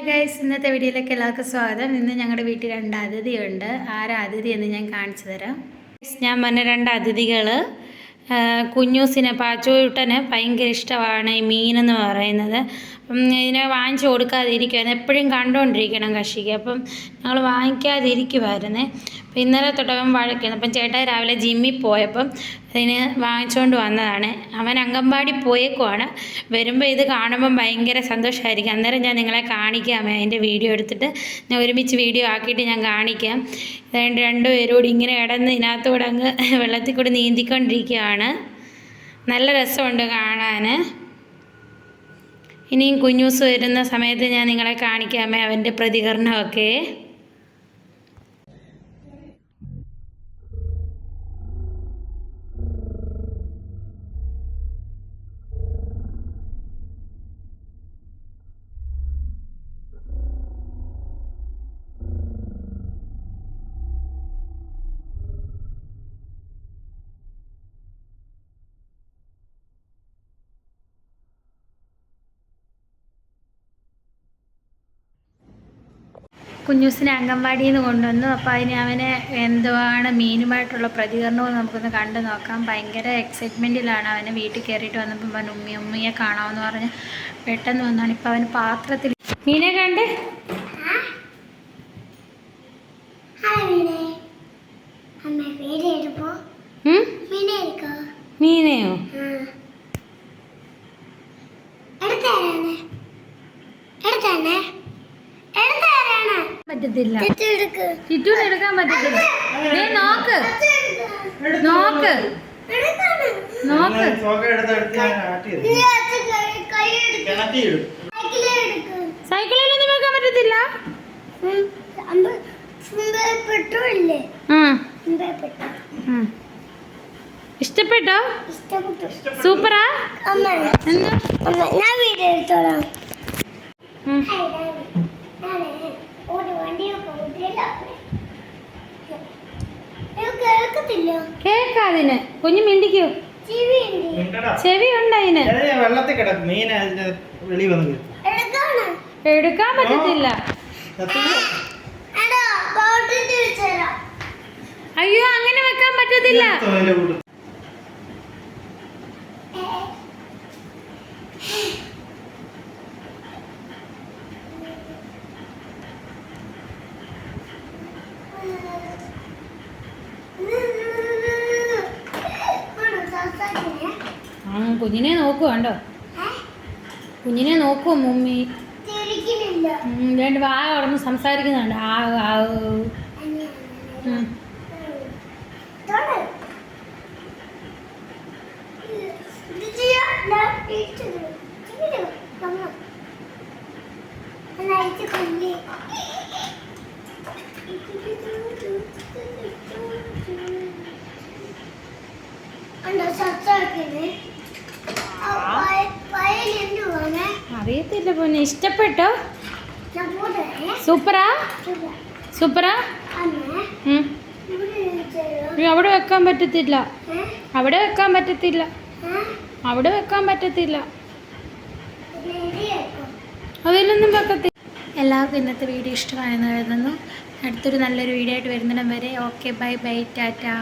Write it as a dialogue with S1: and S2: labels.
S1: Hi guys ഇന്നത്തെ വീഡിയോയിലേക്ക് എല്ലാവർക്കും സ്വാഗതം. ഇന്ന് ഞങ്ങളുടെ വീട്ടിൽ രണ്ട് അതിഥിയുണ്ട്. ആരാ അതിഥി എന്ന് ഞാൻ കാണിച്ചു തരാം. ഞാൻ പറഞ്ഞ രണ്ട് അതിഥികൾ കുഞ്ഞൂസിനെ പാച്ചോയുട്ടന് ഭയങ്കര ഇഷ്ടമാണ് ഈ മീനെന്ന് പറയുന്നത്. ഇതിനെ വാങ്ങിച്ചു കൊടുക്കാതിരിക്കുമായിരുന്നു എപ്പോഴും കണ്ടുകൊണ്ടിരിക്കണം കഷിക്ക് അപ്പം ഞങ്ങൾ വാങ്ങിക്കാതിരിക്കുമായിരുന്നേ അപ്പം ഇന്നലെ തൊട്ടവൻ വഴക്കുന്നു അപ്പം ചേട്ടായി രാവിലെ ജിമ്മിൽ പോയപ്പം അതിന് വാങ്ങിച്ചുകൊണ്ട് വന്നതാണ്. അവൻ അംഗൻവാടി പോയേക്കുവാണ്. വരുമ്പോൾ ഇത് കാണുമ്പം ഭയങ്കര സന്തോഷമായിരിക്കും അന്നേരം ഞാൻ നിങ്ങളെ കാണിക്കാം. അതിന്റെ വീഡിയോ എടുത്തിട്ട് ഞാൻ ഒരുമിച്ച് വീഡിയോ ആക്കിയിട്ട് ഞാൻ കാണിക്കാം. അതുകൊണ്ട് രണ്ടുപേരോട് ഇങ്ങനെ ഇടന്ന് ഇതിനകത്തൂടെ അങ്ങ് വെള്ളത്തിൽ കൂടി നീന്തിക്കൊണ്ടിരിക്കുകയാണ്. നല്ല രസമുണ്ട് കാണാൻ. ഇനിയും കുഞ്ഞൂസ് വരുന്ന സമയത്ത് ഞാൻ നിങ്ങളെ കാണിക്കാമേ അവന്റെ പ്രതികരണമൊക്കെ. കുഞ്ഞൂസിനെ അംഗൻവാടിയിൽ നിന്ന് കൊണ്ടുവന്നു. അപ്പോൾ അതിന് അവനെ എന്തുവാണ് മീനുമായിട്ടുള്ള പ്രതികരണവും നമുക്കൊന്ന് കണ്ടു നോക്കാം. ഭയങ്കര എക്സൈറ്റ്മെന്റിലാണ് അവനെ വീട്ടിൽ കയറിയിട്ട് വന്നപ്പോൾ പറഞ്ഞു ഉമ്മി ഉമ്മിയെ കാണാമെന്ന് പറഞ്ഞ് പെട്ടെന്ന് വന്നാണ് ഇപ്പോൾ അവന് പാത്രത്തിൽ മീനെ കണ്ട്? മീനെയോ?
S2: എടുത്തേ എടുത്തേ
S1: പറ്റത്തില്ല.
S2: എടുക്ക്
S1: ചുറ്റൂന്ന് എടുക്കാൻ പറ്റത്തില്ല. ദേ നോക്ക്. നോക്ക്. നോക്ക്. സൈക്കിളിലൊന്നും വെക്കാൻ പറ്റത്തില്ല. ഇഷ്ടപ്പെട്ടോ?
S2: ഇഷ്ടപ്പെട്ടു.
S1: സൂപ്പറാ?
S2: ഞാൻ വീഡിയോ എടുത്തോളാം.
S1: കേക്കാതിന് കുഞ്ഞു മിണ്ടിക്കൂ?
S2: ചെവി ഉണ്ട്
S3: മിണ്ടടാ.
S1: ചെവി ഉണ്ട് അതിന്
S3: ഏ, വെള്ളത്തിൽ കിടക്കും. മീൻ അതിന്റെ വെളി വന്ന്
S1: എടുക്കാൻ പറ്റത്തില്ല. അയ്യോ അങ്ങനെ വെക്കാൻ പറ്റത്തില്ല
S3: എടുത്തോ അതിന്റെ കൂട്ട്.
S1: ആ കുഞ്ഞിനെ നോക്കൂ കണ്ടോ? കുഞ്ഞിനെ നോക്കൂ മമ്മി. രണ്ട് വാ ഉടന്ന് സംസാരിക്കുന്നുണ്ട്. ആ ആ ഉം.
S2: തൊട. ഇത് ചെയ്യാ. ഞാൻ തിരിച്ചത്. ഇങ്ങനെ വന്നു. ഒന്ന് അഴിച്ച് കൊല്ല്. കണ്ടോ, സത്തമാക്കിയത്? ആ വയ- വയൽ എന്തുവാണ്?
S1: അറിയത്തില്ല പൊന്നെ. ഇഷ്ടപ്പെട്ടോ. സൂപ്പറാ. സൂപ്പറാ? അവിടെ വെക്കാൻ പറ്റത്തില്ല. അവിടെ വെക്കാൻ പറ്റത്തില്ല. അവിടെ വെക്കാൻ പറ്റത്തില്ല? അതിലൊന്നും വെക്കത്തില്ല എല്ലാവർക്കും ഇന്നത്തെ വീഡിയോ ഇഷ്ടമായെന്ന് കരുതുന്നു. അടുത്തൊരു നല്ലൊരു വീഡിയോ ആയിട്ട് വരുന്നിടം വരെ. Okay bye bye Tata.